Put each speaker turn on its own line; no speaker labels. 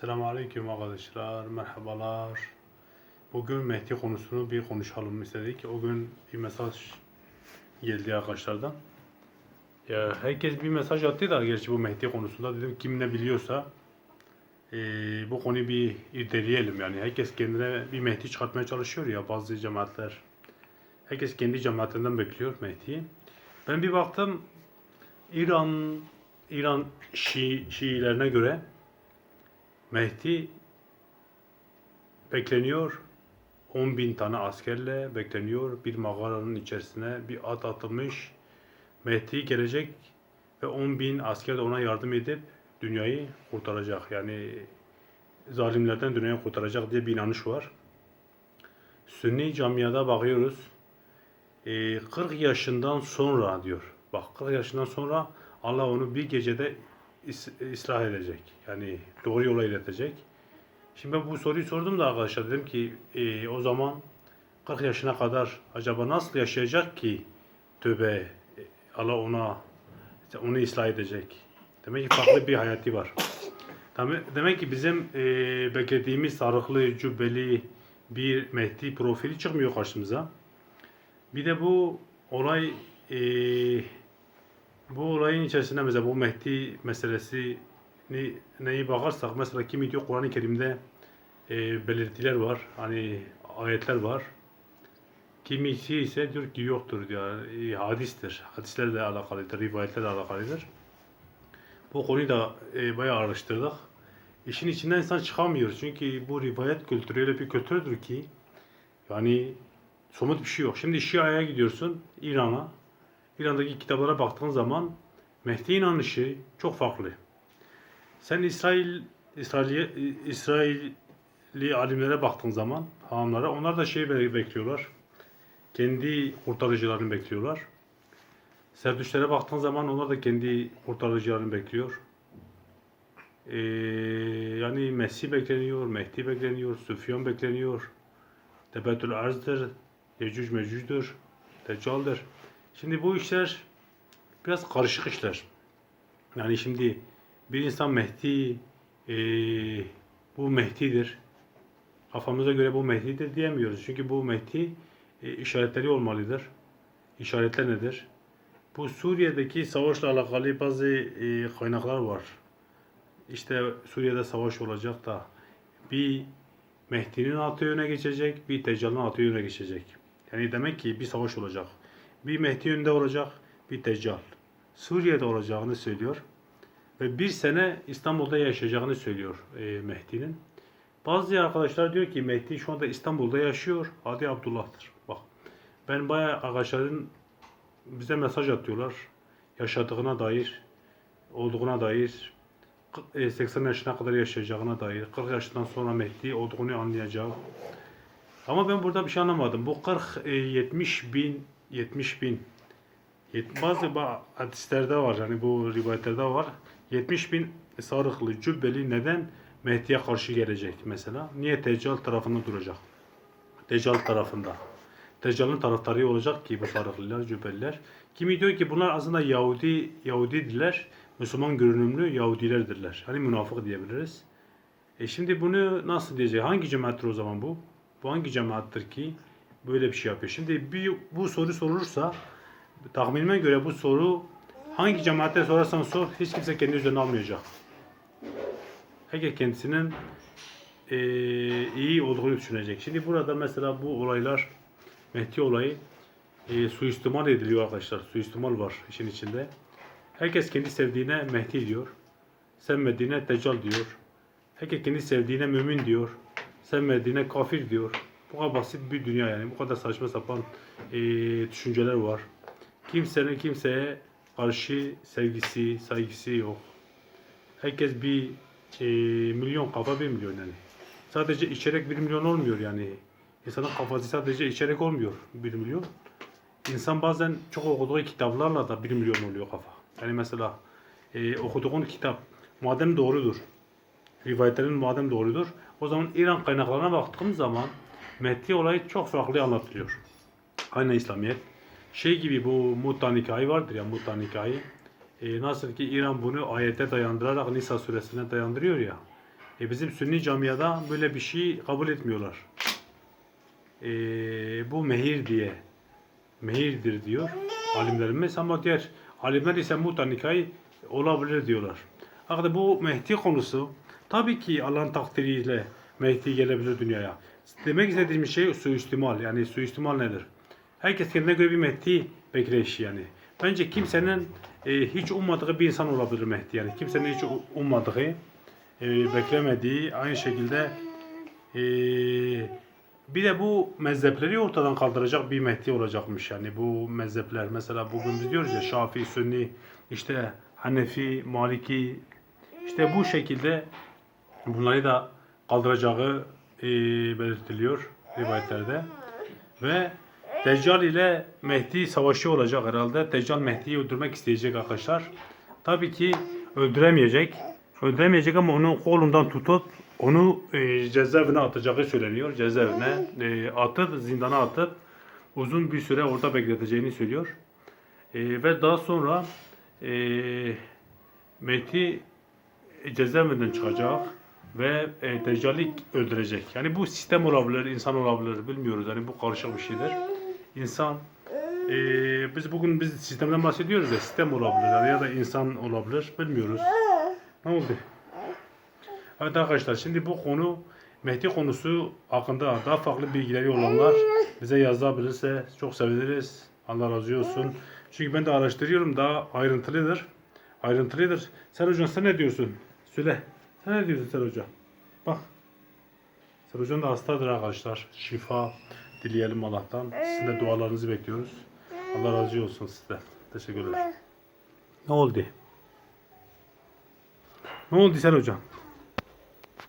Selamünaleyküm arkadaşlar, merhabalar. Bugün Mehdi konusunu bir konuşalım istedik. O gün bir mesaj geldi arkadaşlardan. Ya herkes bir mesaj attı da gerçi bu Mehdi konusunda dedim kim ne biliyorsa eee, bu konuyu bir irdeleyelim yani. Herkes kendine bir Mehdi çıkartmaya çalışıyor ya bazı cemaatler. Herkes kendi cemaatinden bekliyor Mehdi'yi. Ben bir baktım İran İran Şii, Şiilerine göre Mehdi bekleniyor. 10 bin tane askerle bekleniyor. Bir mağaranın içerisine bir at atılmış. Mehdi gelecek ve 10 bin asker de ona yardım edip dünyayı kurtaracak. Yani zalimlerden dünyayı kurtaracak diye bir inanış var. Sünni camiada bakıyoruz. Ee, 40 yaşından sonra diyor. Bak 40 yaşından sonra Allah onu bir gecede ıslah edecek. Yani doğru yola iletecek. Şimdi ben bu soruyu sordum da arkadaşlar dedim ki e, o zaman 40 yaşına kadar acaba nasıl yaşayacak ki tövbe e, Allah ona onu ıslah edecek. Demek ki farklı bir hayatı var. Demek ki bizim e, beklediğimiz sarıklı, cübbeli bir Mehdi profili çıkmıyor karşımıza. Bir de bu olay e, bu olayın içerisinde mesela bu Mehdi meselesi ne, neyi bakarsak mesela kimi diyor Kur'an-ı Kerim'de e, belirtiler var. Hani ayetler var. Kimisi ise diyor ki yoktur diyor. E, hadistir. Hadislerle alakalıdır, rivayetlerle alakalıdır. Bu konuyu da e, bayağı araştırdık. İşin içinden insan çıkamıyor. Çünkü bu rivayet kültürü öyle bir kültürdür ki yani somut bir şey yok. Şimdi Şia'ya gidiyorsun İran'a. İran'daki kitaplara baktığın zaman Mehdi inanışı çok farklı. Sen İsrail İsrail İsrailli alimlere baktığın zaman hamamlara onlar da şey be- bekliyorlar. Kendi kurtarıcılarını bekliyorlar. Serdüşlere baktığın zaman onlar da kendi kurtarıcılarını bekliyor. Ee, yani Mesih bekleniyor, Mehdi bekleniyor, Süfyan bekleniyor. Tebetül Arz'dır, Yecüc Mecüc'dür, Deccal'dır. Şimdi bu işler biraz karışık işler. Yani şimdi bir insan Mehdi, eee, bu Mehdi'dir. Kafamıza göre bu Mehdi'dir diyemiyoruz. Çünkü bu Mehdi e, işaretleri olmalıdır. İşaretler nedir? Bu Suriye'deki savaşla alakalı bazı e, kaynaklar var. İşte Suriye'de savaş olacak da bir Mehdi'nin atı yöne geçecek, bir Teccal'ın atı yöne geçecek. Yani demek ki bir savaş olacak. Bir Mehdi önde olacak, bir Deccal. Suriye'de olacağını söylüyor. Ve bir sene İstanbul'da yaşayacağını söylüyor e, Mehdi'nin. Bazı arkadaşlar diyor ki Mehdi şu anda İstanbul'da yaşıyor. Adı Abdullah'tır. Bak ben bayağı arkadaşların bize mesaj atıyorlar. Yaşadığına dair, olduğuna dair, e, 80 yaşına kadar yaşayacağına dair, 40 yaşından sonra Mehdi olduğunu anlayacak. Ama ben burada bir şey anlamadım. Bu 40, e, 70 bin, 70 bin. Bazı ba- hadislerde var, yani bu rivayetlerde var. 70 bin sarıklı, cübbeli neden Mehdi'ye karşı gelecek mesela? Niye Deccal tarafında duracak? Deccal tarafında. Deccal'ın taraftarı olacak ki bu sarıklılar, cübbeliler. Kimi diyor ki bunlar aslında Yahudi, Yahudidirler. Müslüman görünümlü Yahudilerdirler. Hani münafık diyebiliriz. E şimdi bunu nasıl diyecek? Hangi cemaattir o zaman bu? Bu hangi cemaattir ki böyle bir şey yapıyor? Şimdi bir, bu soru sorulursa tahminime göre bu soru hangi cemaatte sorarsan sor hiç kimse kendi üzerine almayacak. Herkes kendisinin eee, iyi olduğunu düşünecek. Şimdi burada mesela bu olaylar Mehdi olayı eee suistimal ediliyor arkadaşlar. Suistimal var işin içinde. Herkes kendi sevdiğine Mehdi diyor. Sevmediğine Deccal diyor. Herkes kendi sevdiğine mümin diyor. Sevmediğine kafir diyor. Bu kadar basit bir dünya yani. Bu kadar saçma sapan eee, düşünceler var. Kimsenin kimseye karşı sevgisi, saygısı yok. Herkes bir eee, milyon kafa bir milyon yani. Sadece içerek bir milyon olmuyor yani. İnsanın kafası sadece içerek olmuyor bir milyon. İnsan bazen çok okuduğu kitaplarla da bir milyon oluyor kafa. Yani mesela eee okuduğun kitap madem doğrudur, rivayetlerin madem doğrudur, o zaman İran kaynaklarına baktığımız zaman Mehdi olayı çok farklı anlatılıyor. Aynı İslamiyet. Şey gibi bu Mutta Nikahı vardır ya Mutta Nikahı. Ee, nasıl ki İran bunu ayete dayandırarak Nisa suresine dayandırıyor ya. E bizim Sünni camiada böyle bir şey kabul etmiyorlar. E, bu mehir diye. Mehirdir diyor alimlerimiz ama diğer alimler ise mutanikayı olabilir diyorlar. Fakat bu Mehdi konusu tabii ki Allah'ın takdiriyle Mehdi gelebilir dünyaya. Demek istediğim şey suistimal. Yani suistimal nedir? Herkes kendine göre bir Mehdi bekleyişi yani. Bence kimsenin e, hiç ummadığı bir insan olabilir Mehdi. Yani kimsenin hiç ummadığı, e, beklemediği aynı şekilde e, bir de bu mezhepleri ortadan kaldıracak bir Mehdi olacakmış yani bu mezhepler mesela bugün biz diyoruz ya Şafii, Sünni, işte Hanefi, Maliki işte bu şekilde bunları da kaldıracağı e, belirtiliyor rivayetlerde ve Deccal ile Mehdi savaşı olacak herhalde. Deccal Mehdi'yi öldürmek isteyecek arkadaşlar. Tabii ki öldüremeyecek. Öldüremeyecek ama onun kolundan tutup onu e, cezaevine atacağı söyleniyor. Cezaevine e, atıp zindana atıp uzun bir süre orada bekleteceğini söylüyor. E, ve daha sonra e, Mehdi cezaevinden çıkacak ve e, Deccal'i öldürecek. Yani bu sistem olabilir, insan olabilir bilmiyoruz. Yani bu karışık bir şeydir. İnsan e, biz bugün biz sistemden bahsediyoruz ya sistem olabilir yani ya da insan olabilir bilmiyoruz. Ne oldu? Evet arkadaşlar şimdi bu konu Mehdi konusu hakkında daha farklı bilgileri olanlar bize yazabilirse çok seviniriz. Allah razı olsun. Çünkü ben de araştırıyorum daha ayrıntılıdır. Ayrıntılıdır. Sen hocam sen ne diyorsun? Söyle. Sen ne diyorsun sen hocam? Bak. Sen hocam da hastadır arkadaşlar. Şifa dileyelim Allah'tan. Sizin de dualarınızı bekliyoruz. Allah razı olsun sizden. Teşekkürler. Ne oldu? Ne oldu sen hocam?